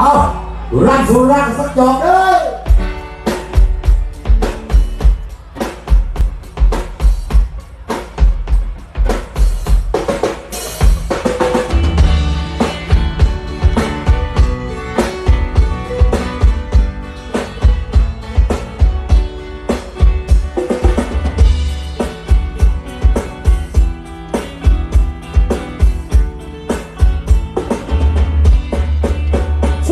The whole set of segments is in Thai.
เอาร่างสู่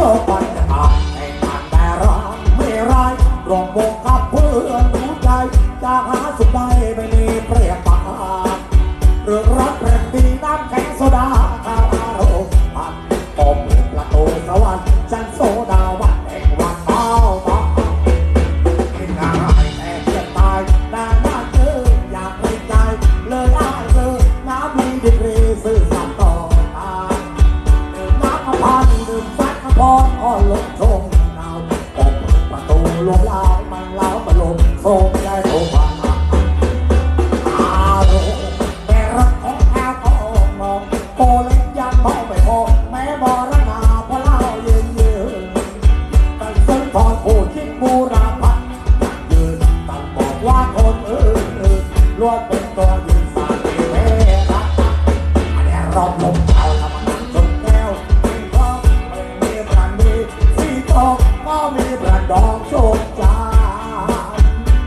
โชว์ปัญหาให้ผ่านแต่รักไม่ร้ายรองวง พรอ่อนลงาวปกประตูลมลายมันล้ามาลมโซมได้โทมาอารมณ์แต่รักของแอลกอฮอล์โปเล็กยังมองไม่พอแม้บอระนาพราะเล่าเย็นเยืนตั้งซึ่งทอนผู้คิดบูราพันยืนตั้งบอกว่าคนอื่นอื่นล้วนเป็นตัวยืนสาดีเมรักอันนี้รอบลมเอา มีบรันดองโชคจาน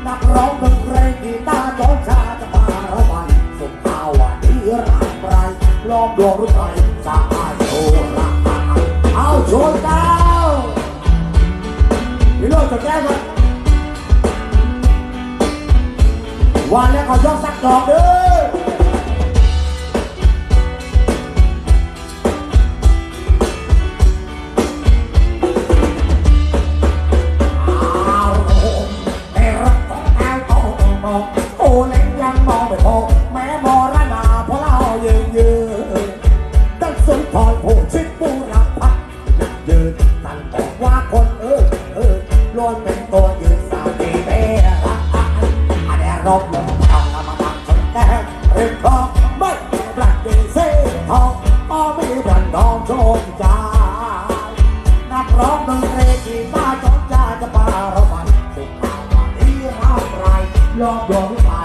นักร้องดนตรีกีตาร์โจชาจะมาระบายสุดท้าวันนี้รักไรลองดวงรุ่นไรจะอาโชรักเอาโชว์ดาวพี่โรจน์จดแก้วกันวันนี้ขอยกสักดอกเด้อ ยืนสั่บอกว่าคนเออเออล้วนเป็นตัวยืนสาวดีเด้อะอะอะแดรบลงทามาทางคนแก่เรื่องทองไม่ปลักดีซ่ทองอ้อไม่วันทองโชนใจนักร้องดนตรีกีตาร์จอมจ่าจะปารามันสุขภาพดีร่ำไรลองดวงตา